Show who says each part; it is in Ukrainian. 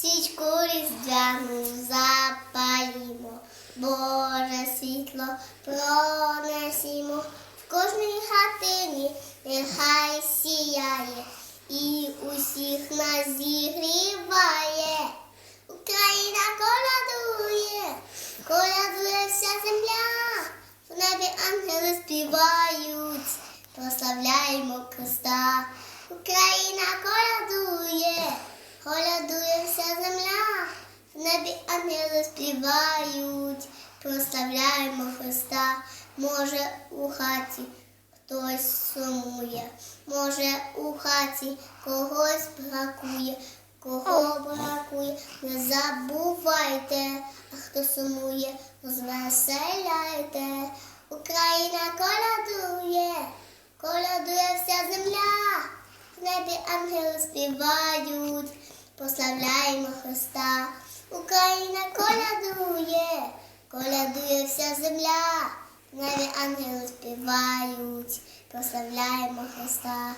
Speaker 1: свічку різдвяну запалімо, Боже світло пронесімо, в кожній хатині нехай сіяє і усіх нас зігріває. Україна колядує, колядує вся земля, в небі ангели співають, прославляємо Христа. Україна колядує, колядує вся земля, в небі ангели співають, прославляємо Христа. Може у хаті хтось сумує, може у хаті когось бракує, кого бракує, не забувайте, а хто сумує, розвеселяйте. Україна колядує, колядує вся земля, в небі ангели співають, прославляємо Христа. Україна колядує, колядує вся земля, навіть ангели співають, прославляємо Христа.